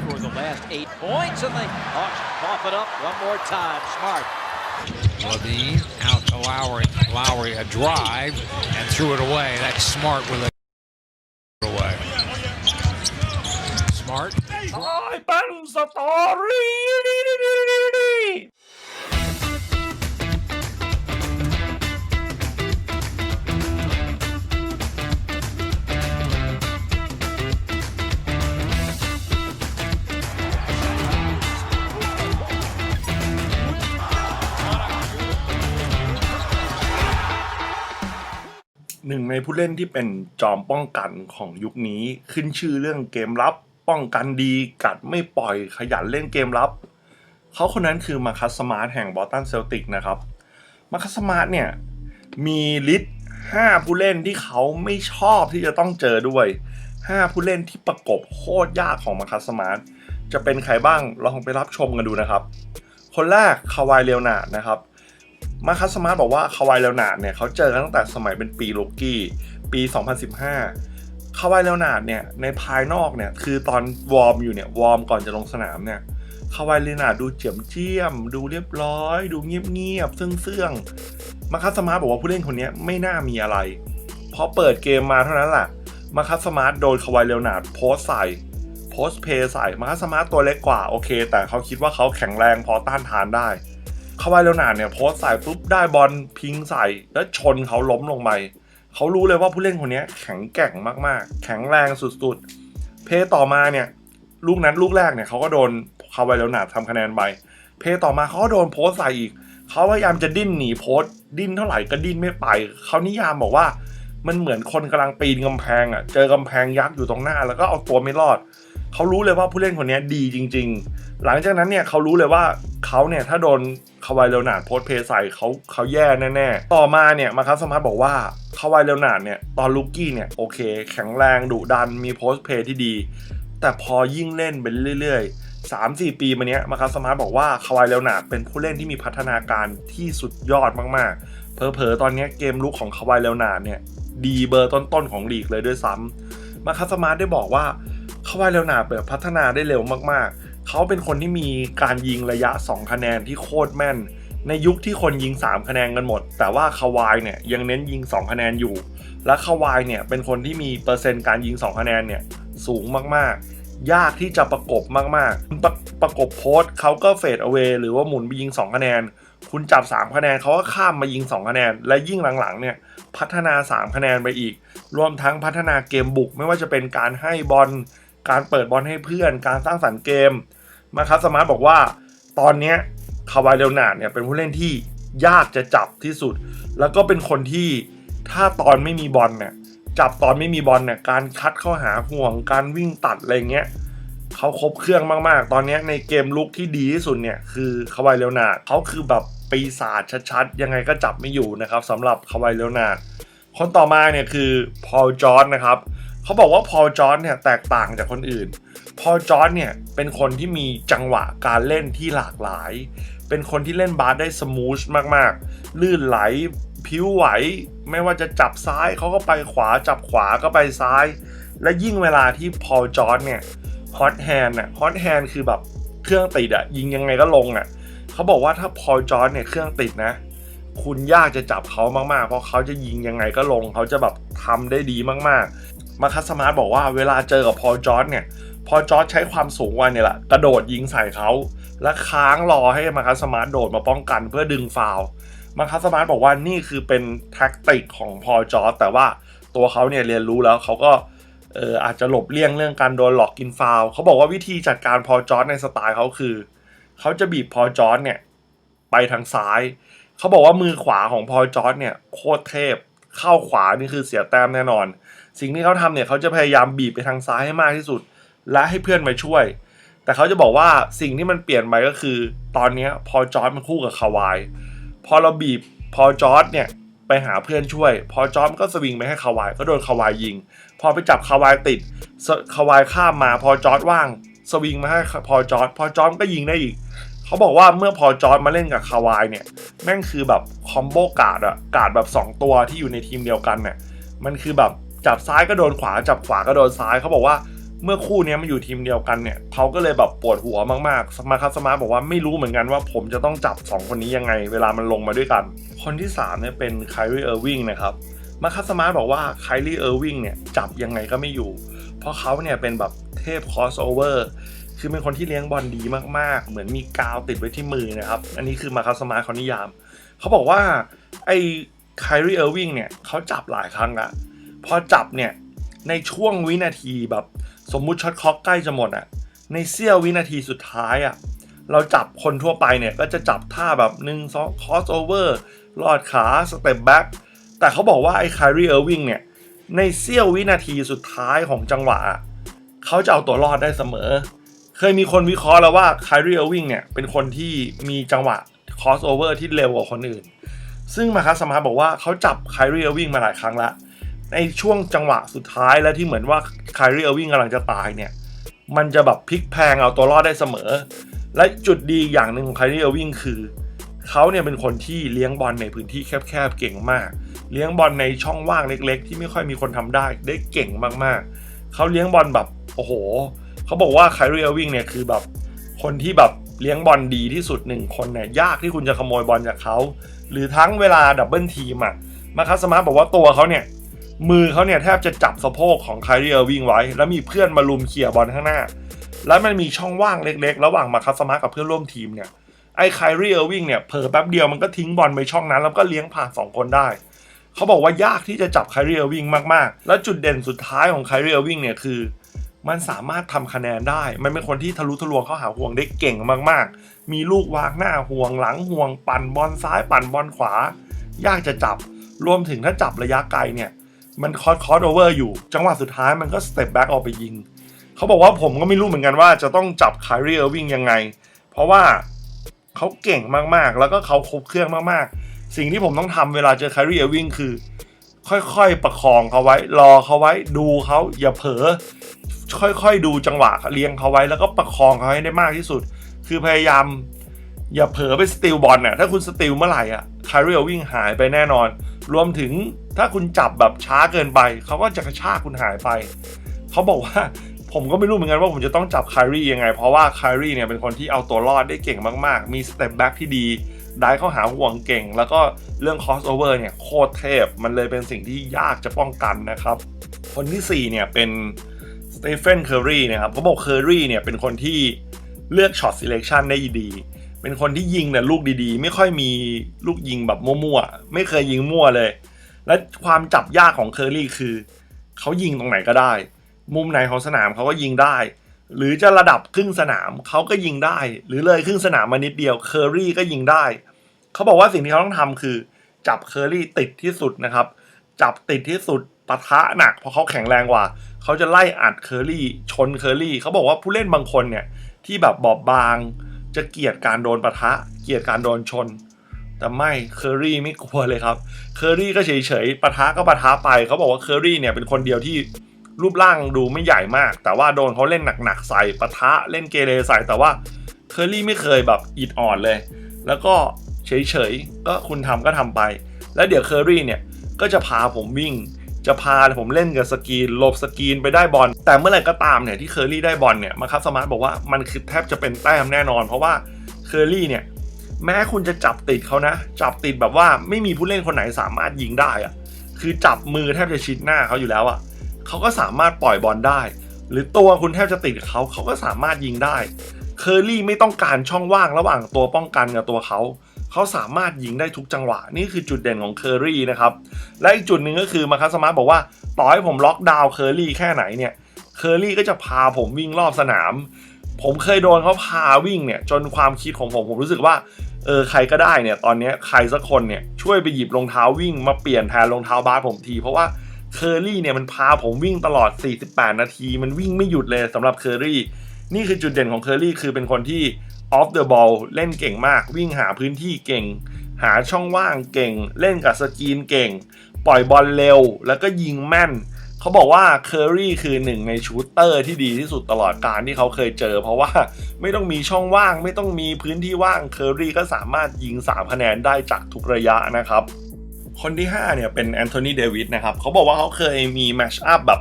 score the last eight points, and the Hawks cough it up one more time. Smart. Levine out to Lowry. Lowry a drive and threw it away. That's smart with a away. Smart. Oh, battles of the หนึ่งในผู้เล่นที่เป็นจอมป้องกันของยุคนี้ขึ้นชื่อเรื่องเกมรับป้องกันดีกัดไม่ปล่อยขยันเล่นเกมรับเขาคนนั้นคือมาคัสสมาร์ทแห่งบอสตันเซลติกนะครับมาคัสสมาร์ทเนี่ยมีลิสต์5ผู้เล่นที่เขาไม่ชอบที่จะต้องเจอด้วย 5 ผู้เล่นที่ประกบโคตรยากของมาคัสสมาร์ทจะเป็นใครบ้างลองไปรับชมกันดูนะครับ คนแรกคาวายเลโอนาดนะครับ มาคัสมาร์ทบอกว่าคาวายเลโอนาดเนี่ยเขาเจอกันตั้งแต่สมัยเป็นปีลูกี้ปี 2015คาวายเลโอนาดเนี่ยในภายนอกเนี่ยคือตอนวอร์มอยู่เนี่ยวอร์มก่อนจะลงสนามเนี่ยคาวายเลโอนาดดูเจียมเจียม ดูเรียบร้อย ดูเงียบๆเสื่องๆมาคัสมาร์ทบอกว่าผู้เล่นคนนี้ไม่น่ามีอะไรพอเปิดเกมมาเท่านั้นแหละมาคัสมาร์ทโดนคาวายเลโอนาดโพสใส่โพสเพย์ใส่มาคัสมาร์ทตัวเล็กกว่าโอเค แต่เขาคิดว่าเขาแข็งแรงพอต้านทานได้ คาวายเลโอนาร์ดเนี่ยโพสต์ใส่ปุ๊บได้บอลพิงใส่ แล้วชนเขาล้มลงไปเขารู้เลยว่าผู้เล่นคนนี้แข็งแกร่งมากๆ แข็งแรงสุดๆ เพย์ต่อมาเนี่ยลูกนั้นลูกแรกเนี่ยเขาก็โดนคาวายเลโอนาร์ดทำคะแนนไป เพย์ต่อมาเขาก็โดนโพสต์ใส่อีกเขาพยายามจะดิ้นหนีโพสต์ดิ้นเท่าไหร่ก็ดิ้นไม่ไปเขานิยามบอกว่ามันเหมือนคนกำลังปีนกำแพงอะ เจอกำแพงยักษ์อยู่ตรงหน้า แล้วก็เอาตัวไม่รอด เขารู้เลยว่าผู้เล่นคนนี้ดีจริง ๆ หลังจากนั้นเนี่ยเขารู้เลยว่าเขาเนี่ยถ้าโดนคาวายเลโอนาร์ดโพสเพย์ใส่เขาเขาแย่แน่ๆ ต่อมาเนี่ยมาคัสสมาร์ทบอกว่าคาวายเลโอนาร์ดเนี่ยตอนลูกี้เนี่ยโอเค แข็งแรงดุดันมีโพสเพย์ที่ดี แต่พอยิ่งเล่นไปเรื่อยๆ3-4ปีมาเนี้ยมาคัสสมาร์ทบอกว่าคาวายเลโอนาร์ดเป็นผู้เล่นที่มีพัฒนาการที่สุดยอดมากๆเผลอๆตอนนี้เกมลุกของคาวายเลโอนาร์ดเนี่ย ดีเบอร์ต้นๆของลีกเลยด้วยซ้ำมาคัสสมาร์ทได้บอกว่า คาวายเลโอนาร์ดพัฒนาได้เร็วมากๆ เขาเป็นคนที่มีการยิงระยะ 2 คะแนนที่โคตรแม่น ในยุคที่คนยิง 3 คะแนนกันหมด แต่ว่าคาวายเนี่ยยังเน้นยิง 2 คะแนนอยู่ และคาวายเนี่ยเป็นคนที่มีเปอร์เซ็นต์การยิง 2 คะแนนเนี่ยสูงมากๆยากที่จะประกบมากๆ ประประกบโพสเขาก็เฟดเอา a y หรือว่าหมุนไปยิง 2 คะแนน คุณจับ 3 คะแนนเขาก็ข้ามมายิง 2 คะแนน และยิ่งหลังๆเนี่ยพัฒนา 3 คะแนนไปอีก รวมทั้งพัฒนาเกมบุกไม่ว่าจะเป็นการให้บอล การเปิดบอลให้เพื่อน การสร้างสรรค์เกมมาคัสมาร์ทบอกว่า ตอนนี้คาวายเลโอนาดเนี่ยเป็นผู้เล่นที่ยากจะจับที่สุด แล้วก็เป็นคนที่ถ้าตอนไม่มีบอลเนี่ยจับตอนไม่มีบอลเนี่ยการคัดเข้าหาห่วง การวิ่งตัดอะไรเงี้ยเขาครบเครื่องมากๆ ตอนนี้ในเกมลุกที่ดีที่สุดเนี่ยคือคาวายเลโอนาดเขาคือแบบปีศาจชัดๆ ยังไงก็จับไม่อยู่นะครับสำหรับคาวายเลโอนาดคนต่อมาเนี่ยคือพอลจอร์ดนะครับ เขาบอกว่าพอจอร์ดเนี่ยแตกต่างจากคนอื่น พอจอร์ดเนี่ยเป็นคนที่มีจังหวะการเล่นที่หลากหลาย เป็นคนที่เล่นบาสได้สมูทมากๆ ลื่นไหลผิวไหว ไม่ว่าจะจับซ้ายเขาก็ไปขวาจับขวาก็ไปซ้าย และยิ่งเวลาที่พอจอร์ดเนี่ยฮอตแฮนด์น่ะฮอตแฮนด์คือแบบเครื่องติดอะยิงยังไงก็ลงอะเขาบอกว่าถ้าพอจอร์ดเนี่ยเครื่องติดนะคุณยากจะจับเขามากๆ เพราะเขาจะยิงยังไงก็ลง เขาจะแบบทำได้ดีมาก มาคัสมาร์บอกว่าเวลาเจอกับพอลจอร์ดเนี่ย พอจอร์ดใช้ความสูงวันเนี่ยแหละกระโดดยิงใส่เขา และค้างรอให้มาคัสมาร์โดดมาป้องกันเพื่อดึงฟาวมาคัสมาร์บอกว่านี่คือเป็นแท็กติกของพอจอร์ดแต่ว่าตัวเขาเนี่ยเรียนรู้แล้วเขาก็เอออาจจะหลบเลี่ยงเรื่องการโดนหลอกกินฟาวเขาบอกว่าวิธีจัดการพอจอร์ดในสไตล์เขาคือ เขาจะบีบพอจอร์ดเนี่ยไปทางซ้าย เขาบอกว่ามือขวาของพอจอร์ดเนี่ยโคตรเทพเข้าขวานี่คือเสียแต้มแน่นอน สิ่งที่เขาทำเนี่ยเขาจะพยายามบีบไปทางซ้ายให้มากที่สุด และให้เพื่อนมาช่วย แต่เขาจะบอกว่าสิ่งที่มันเปลี่ยนไปก็คือ ตอนนี้พอจอร์ดมันคู่กับคาวาย พอเราบีบพอจอร์ดเนี่ยไปหาเพื่อนช่วย พอจอร์ดก็สวิงไปให้คาวายก็โดนคาวายยิง พอไปจับคาวายติดคาวายข้ามมา พอจอร์ดว่าง สวิงมาให้พอจอร์ดพอจอร์ดก็ยิงได้อีก เขาบอกว่าเมื่อพอจอร์ดมาเล่นกับคาวายเนี่ยแม่งคือแบบคอมโบการ์ดอะการ์ดแบบ 2 ตัวที่อยู่ในทีมเดียวกันเนี่ยมันคือแบบ จับซ้ายก็โดนขวาจับขวาก็โดนซ้ายเขาบอกว่าเมื่อคู่นี้มาอยู่ทีมเดียวกันเนี่ยเขาก็เลยแบบปวดหัวมากๆ สมาคัสสมาร์ทบอกว่าไม่รู้เหมือนกันว่าผมจะต้องจับ 2 คนนี้ยังไง เวลามันลงมาด้วยกัน คนที่3เนี่ยเป็นไคลรีเออร์วิงนะครับมาคัสสมาร์ทบอกว่าไคลรีเออร์วิงเนี่ยจับยังไงก็ไม่อยู่ เพราะเขาเนี่ยเป็นแบบเทพคอสโอเวอร์คือเป็นคนที่เลี้ยงบอลดีมากๆ เหมือนมีกาวติดไว้ที่มือนะครับ อันนี้คือมาคัสสมาร์ทเขานิยาม เขาบอกว่าไอ้ไคลรีเออร์วิงเนี่ยเขาจับหลายครั้งอะ พอจับเนี่ยในช่วงวินาทีแบบ สมมุติช็อตคล็อกใกล้จะหมดอะในเสี้ยววินาทีสุดท้ายอะเราจับคนทั่วไปเนี่ยก็จะจับท่าแบบหนึ่งสองคอสโอเวอร์ลอดขาสเต็ปแบ็กแต่เขาบอกว่าไอ้คลรีเออร์วิงเนี่ย ในเสี้ยววินาทีสุดท้ายของจังหวะ เขาจะเอาตัวรอดได้เสมอ เคยมีคนวิเคราะห์แล้วว่าคลรีเออร์วิงเนี่ย เป็นคนที่มีจังหวะคอสโอเวอร์ที่เร็วกว่าคนอื่น ซึ่งมาคัสมาร์ทบอกว่าเขาจับคลรีเออร์วิงมาหลายครั้งละ ในช่วงจังหวะสุดท้ายแล้วที่เหมือนว่าไคลรีเออร์วิงกำลังจะตายเนี่ย มันจะแบบพลิกแพงเอาตัวรอดได้เสมอ และจุดดีอย่างหนึ่งของไคลรีเออร์วิงคือเขาเนี่ยเป็นคนที่เลี้ยงบอลในพื้นที่แคบๆเก่งมาก เลี้ยงบอลในช่องว่างเล็กๆ ที่ไม่ค่อยมีคนทำได้ได้เก่งมากๆ เขาเลี้ยงบอลแบบโอ้โหเขาบอกว่าไคลรีเออร์วิงเนี่ยคือแบบคนที่แบบเลี้ยงบอลดีที่สุดหนึ่งคนเนี่ยยากที่คุณจะขโมยบอลจากเขาหรือทั้งเวลาดับเบิลทีมอะมาคัสมาร์บอกว่าตัวเขาเนี่ย มือเขาเนี่ยแทบจะจับสะโพกของไคลรีเออร์วิงไว้ แล้วมีเพื่อนมาลุมเคลียบอลข้างหน้า แล้วมันมีช่องว่างเล็กๆ ระหว่างมาคัสมาร์กับเพื่อนร่วมทีมเนี่ยไอ้ไคลรีเออร์วิงเนี่ยเผลอแป๊บเดียวมันก็ทิ้งบอลไปช่องนั้นแล้วก็เลี้ยงผ่านสองคนได้เขาบอกว่ายากที่จะจับไคลรีเออร์วิงมากๆ แล้วจุดเด่นสุดท้ายของไคลรีเออร์วิงเนี่ยคือมันสามารถทำคะแนนได้ มันเป็นคนที่ทะลุทะลวงเข้าหาห่วงได้เก่งมากๆ มีลูกวางหน้าห่วงหลังห่วง ปั่นบอลซ้ายปั่นบอลขวา ยากจะจับ รวมถึงถ้าจับระยะไกลเนี่ย มันคอสคอสโอเวอร์อยู่ จังหวะสุดท้ายมันก็สเต็ปแบ็กออกไปยิง เขาบอกว่าผมก็ไม่รู้เหมือนกันว่าจะต้องจับคลรีเออร์วิงยังไง เพราะว่าเขาเก่งมากๆ แล้วก็เขาครบเครื่องมากๆ สิ่งที่ผมต้องทำเวลาเจอคลรีเออร์วิงคือ ค่อยๆ ประคองเขาไว้ รอเขาไว้ ดูเขาอย่าเผลอ ค่อยๆ ดูจังหวะเลี้ยงเขาไว้ แล้วก็ประคองเขาให้ได้มากที่สุด คือพยายาม อย่าเผลอไปสติลบอลน่ะถ้าคุณสติลเมื่อไหร่อะคาริเอวิ่งหายไปแน่นอน รวมถึงถ้าคุณจับแบบช้าเกินไป เขาก็จะกระชากคุณหายไป เขาบอกว่าผมก็ไม่รู้เหมือนกันว่าผมจะต้องจับคารียังไง เพราะว่าคารีเนี่ยเป็นคนที่เอาตัวรอดได้เก่งมากๆ มีสเต็ปแบ็กที่ดี ได้เข้าหาห่วงเก่ง แล้วก็เรื่องคอสโอเวอร์เนี่ยโคตรเทพ มันเลยเป็นสิ่งที่ยากจะป้องกันนะครับ คนที่ 4 เนี่ยเป็นสเตเฟนเคอร์รีนะครับเขาบอกเคอร์รีเนี่ยเป็นคนที่เลือกช็อต s ิเล c ชันได้ดี เป็นคนที่ยิงเนี่ยลูกดีๆ ไม่ค่อยมีลูกยิงแบบมั่วๆ ไม่เคยยิงมั่วเลย และความจับยากของเคอร์รี่คือเขายิงตรงไหนก็ได้ มุมไหนของสนามเขาก็ยิงได้ หรือจะระดับครึ่งสนามเขาก็ยิงได้ หรือเลยครึ่งสนามมานิดเดียวเคอร์รี่ก็ยิงได้เขาบอกว่าสิ่งที่เขาต้องทำคือ จับเคอร์รี่ติดที่สุดนะครับ จับติดที่สุดปะทะหนักเพราะเขาแข็งแรงกว่าเขาจะไล่อัดเคอร์รี่ชนเคอร์รี่เขาบอกว่าผู้เล่นบางคนเนี่ยที่แบบบอบบาง จะเกลียดการโดนปะทะ เกลียดการโดนชน แต่ไม่เคอรี่ไม่กลัวเลยครับเคอรี่ก็เฉยๆปะทะก็ปะทะไปเขาบอกว่าเคอรี่เนี่ยเป็นคนเดียวที่รูปร่างดูไม่ใหญ่มาก แต่ว่าโดนเขาเล่นหนักๆใส่ปะทะเล่นเกเรใส่แต่ว่าเคอรี่ไม่เคยแบบอิดอ่อนเลย แล้วก็เฉยๆก็คุณทำก็ทำไป แล้วเดี๋ยวเคอรี่เนี่ยก็จะพาผมวิ่ง จะพาผมเล่นกับสกรีนหลบสกรีนไปได้บอลแต่เมื่อไหร่ก็ตามเนี่ยที่เคอรี่ได้บอลเนี่ยมาครับสมาร์ทบอกว่ามันคือแทบจะเป็นแต้มแน่นอน เพราะว่าเคอรี่เนี่ยแม้คุณจะจับติดเขานะ จับติดแบบว่าไม่มีผู้เล่นคนไหนสามารถยิงได้อะคือจับมือแทบจะชิดหน้าเขาอยู่แล้วอะเขาก็สามารถปล่อยบอลได้ หรือตัวคุณแทบจะติดเขาเขาก็สามารถยิงได้เคอรี่ไม่ต้องการช่องว่างระหว่างตัวป้องกันกับตัวเขา เขาสามารถยิงได้ทุกจังหวะ นี่คือจุดเด่นของเคอรี่นะครับ และอีกจุดหนึ่งก็คือมาคัสมาร์บอกว่า ต่อให้ผมล็อกดาวน์เคอรี่แค่ไหนเนี่ยเคอรี่ก็จะพาผมวิ่งรอบสนาม ผมเคยโดนเขาพาวิ่งเนี่ยจนความคิดของผมผมรู้สึกว่าเออใครก็ได้เนี่ยตอนนี้ใครสักคนเนี่ยช่วยไปหยิบรองเท้าวิ่งมาเปลี่ยนแทนรองเท้าบาสผมที เพราะว่าเคอรี่เนี่ยมันพาผมวิ่งตลอด 48 นาที มันวิ่งไม่หยุดเลยสำหรับเคอรี่นี่คือจุดเด่นของเคอรี่คือเป็นคนที่ off the ball เล่นเก่งมาก วิ่งหาพื้นที่เก่ง หาช่องว่างเก่ง เล่นกับสกีนเก่ง ปล่อยบอลเร็ว แล้วก็ยิงแม่น เขาบอกว่าเคอรี่คือหนึ่งในชูตเตอร์ที่ดีที่สุดตลอดการที่เขาเคยเจอ เพราะว่าไม่ต้องมีช่องว่าง ไม่ต้องมีพื้นที่ว่างเคอรี่ก็สามารถยิง 3 คะแนนได้จากทุกระยะนะครับ คนที่ 5 เนี่ยเป็นแอนโทนีเดวิสนะครับเขาบอกว่าเขาเคยมีแมชอัพแบบ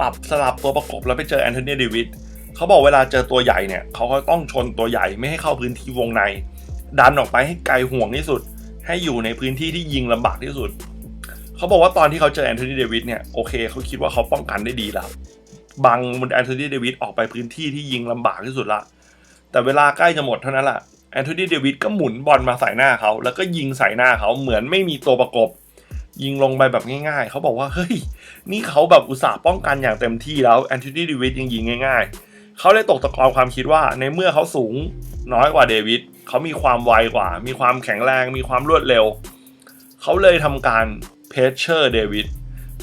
ปรับสลับตัวประกบแล้วไปเจอแอนโทนีเดวิด เขาบอกเวลาเจอตัวใหญ่เนี่ยเขาก็ต้องชนตัวใหญ่ไม่ให้เข้าพื้นที่วงใน ดันออกไปให้ไกลห่วงที่สุด ให้อยู่ในพื้นที่ที่ยิงลำบากที่สุด เขาบอกว่าตอนที่เขาเจอแอนโทนีเดวิดเนี่ยโอเคเขาคิดว่าเขาป้องกันได้ดีแล้วบังมุนแอนโทนีเดวิดออกไปพื้นที่ที่ยิงลำบากที่สุดละแต่เวลาใกล้จะหมดเท่านั้นแหละแอนโทนีเดวิดก็หมุนบอลมาใส่หน้าเขา แล้วก็ยิงใส่หน้าเขาเหมือนไม่มีตัวประกบ ยิงลงไปแบบง่ายๆ เขาบอกว่า เฮ้ย นี่เขาแบบอุตส่าห์ป้องกันอย่างเต็มที่แล้วแอนโทนีเดวิดยังยิงง่าย ๆ เขาเลยตกตะกอนความคิดว่าในเมื่อเขาสูงน้อยกว่าเดวิดเขามีความไวกว่า มีความแข็งแรง มีความรวดเร็ว เขาเลยทำการเพชเชอร์เดวิด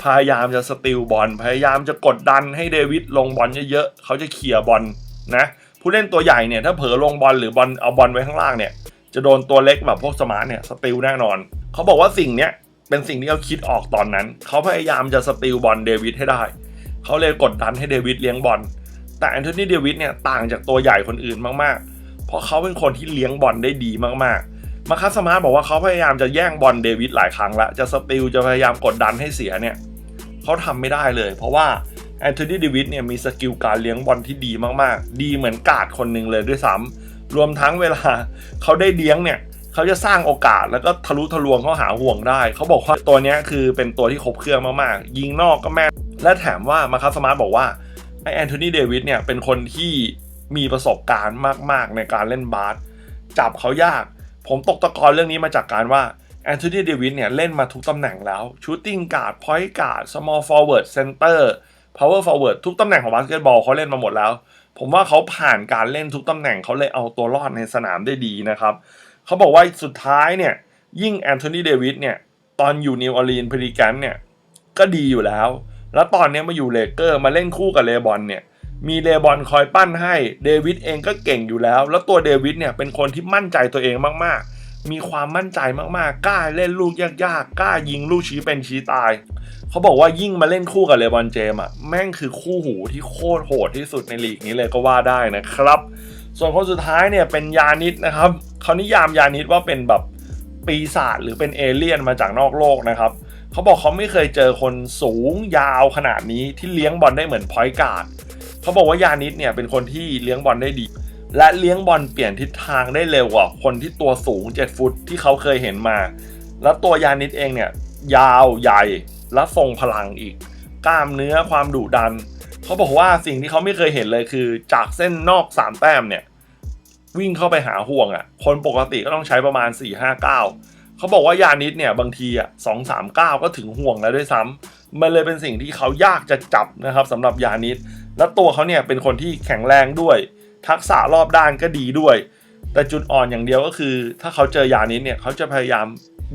พยายามจะสติลบอล พยายามจะกดดันให้เดวิดลงบอลเยอะๆเขาจะเขี่ยบอลนะผู้เล่นตัวใหญ่เนี่ยถ้าเผลอลงบอลหรือบอลเอาบอลไว้ข้างล่างเนี่ย จะโดนตัวเล็กแบบพวกสมาร์ทเนี่ยสติลแน่นอน เขาบอกว่าสิ่งเนี้ยเป็นสิ่งที่เขาคิดออกตอนนั้น เขาพยายามจะสติลบอลเดวิดให้ได้ เขาเลยกดดันให้เดวิดเลี้ยงบอล แต่แอนโทนีเดวิดเนี่ยต่างจากตัวใหญ่คนอื่นมากๆ เพราะเขาเป็นคนที่เลี้ยงบอลได้ดีมากๆ มาคัสสมาร์บอกว่าเขาพยายามจะแย่งบอลเดวิดหลายครั้งละจะสติลจะพยายามกดดันให้เสียเนี่ยเขาทำไม่ได้เลย เพราะว่าแอนโทนีเดวิดเนี่ยมีสกิลการเลี้ยงบอลที่ดีมากๆ ดีเหมือนกาดคนหนึ่งเลยด้วยซ้ำรวมทั้งเวลาเขาได้เลี้ยงเนี่ยเขาจะสร้างโอกาสแล้วก็ทะลุทะลวงเข้าหาห่วงได้ เขาบอกว่าตัวเนี้ยคือเป็นตัวที่ครบเครื่องมากๆ ยิงนอกก็แม่และแถมว่ามาคัสมาร์บอกว่า แอนโทนีเดวิดเนี่ยเป็นคนที่มีประสบการณ์มาก ๆ ในการเล่นบาสจับเขายาก ผมตกตะกอนเรื่องนี้มาจากการว่าแอนโทนีเดวิดเนี่ยเล่นมาทุกตำแหน่งแล้วชูตติ้งการ์ดพอยต์การ์ดสมอลฟอร์เวิร์ดเซนเตอร์พาวเวอร์ฟอร์เวิร์ดทุกตำแหน่งของบาสเกตบอลเขาเล่นมาหมดแล้ว ผมว่าเขาผ่านการเล่นทุกตำแหน่งเขาเลยเอาตัวรอดในสนามได้ดีนะครับเขาบอกว่าสุดท้ายเนี่ยยิ่งแอนโทนีเดวิดเนี่ยตอนอยู่นิวออร์ลีนส์พรีแกนเนี่ยก็ดีอยู่แล้ว แล้วตอนนี้มาอยู่เลเกอร์มาเล่นคู่กับเลบอนเนี่ย มีเลบอนคอยปั้นให้เดวิดเองก็เก่งอยู่แล้ว แล้วตัวเดวิดเนี่ยเป็นคนที่มั่นใจตัวเองมากๆ มีความมั่นใจมากๆ กล้าเล่นลูกยากๆ กล้ายิงลูกชี้เป็นชี้ตาย เขาบอกว่ายิ่งมาเล่นคู่กับเลบอนเจมอะแม่งคือคู่หูที่โคตรโหดที่สุดในลีกนี้เลยก็ว่าได้นะครับ ส่วนคนสุดท้ายเนี่ยเป็นยานิดนะครับเขานิยามยานิดว่าเป็นแบบปีศาจหรือเป็นเอเลี่ยนมาจากนอกโลกนะครับ เขาบอกเขาไม่เคยเจอคนสูงยาวขนาดนี้ที่เลี้ยงบอลได้เหมือนพอยการ์ดเขาบอกว่ายานิดเนี่ยเป็นคนที่เลี้ยงบอลได้ดี และเลี้ยงบอลเปลี่ยนทิศทางได้เร็วกว่าคนที่ตัวสูง 7 ฟุตที่เขาเคยเห็นมา แล้วตัวยานิดเองเนี่ยยาวใหญ่และทรงพลังอีก กล้ามเนื้อความดุดัน เขาบอกว่าสิ่งที่เขาไม่เคยเห็นเลยคือ จากเส้นนอก 3 แต้มเนี่ยวิ่งเข้าไปหาห่วงอะ่ะ คนปกติก็ต้องใช้ประมาณ 4 5 9 เขาบอกว่ายานิดเนี่ยบางทีอะสองสามเก้าก็ถึงห่วงแล้วด้วยซ้ำมันเลยเป็นสิ่งที่เขายากจะจับนะครับสำหรับยานิดและตัวเขาเนี่ยเป็นคนที่แข็งแรงด้วย ทักษะรอบด้านก็ดีด้วย แต่จุดอ่อนอย่างเดียวก็คือ ถ้าเขาเจอยานิดเนี่ยเขาจะพยายาม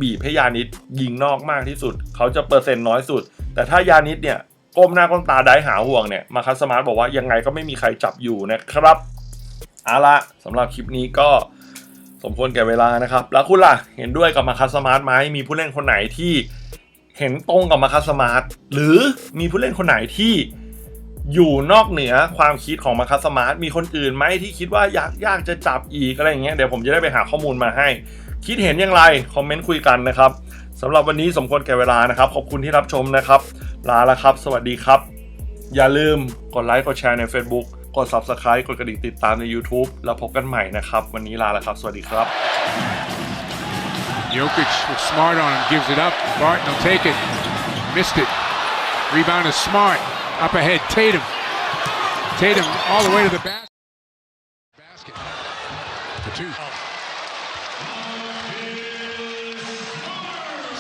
บีบให้ยานิดยิงนอกมากที่สุด เขาจะเปอร์เซ็นต์น้อยสุด แต่ถ้ายานิดเนี่ยก้มหน้าก้มตาได้หาห่วงเนี่ยมาคัสสมาร์ทบอกว่ายังไงก็ไม่มีใครจับอยู่นะครับเอาละสำหรับคลิปนี้ก็ สมควรแก่เวลานะครับ แล้วคุณล่ะเห็นด้วยกับมาคัสมาร์ทไหมมีผู้เล่นคนไหนที่เห็นตรงกับมาคัสมาร์ทหรือมีผู้เล่นคนไหนที่อยู่นอกเหนือความคิดของมาคัสสมาร์ทมีคนอื่นไหมที่คิดว่าอยากยากจะจับอีกอะไรอย่างเงี้ยเดี๋ยวผมจะได้ไปหาข้อมูลมาให้ คิดเห็นอย่างไรคอมเมนต์คุยกันนะครับสำหรับวันนี้สมควรแก่เวลานะครับ ขอบคุณที่รับชมนะครับ ลาแล้วครับ สวัสดีครับ อย่าลืมกดไลค์กดแชร์ใน Facebook กด Subscribe กดกระดิ่งติดตามใน YouTube แล้วพบกันใหม่นะครับ วันนี้ลาแล้วครับ สวัสดีครับ Jokic was smart on him, gives it up. Barton will take it. Missed it. Rebound is smart. Up ahead, Tatum. Tatum all the way to the basket. Basket. The two.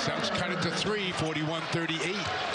Celtics cut it to three, 41 38.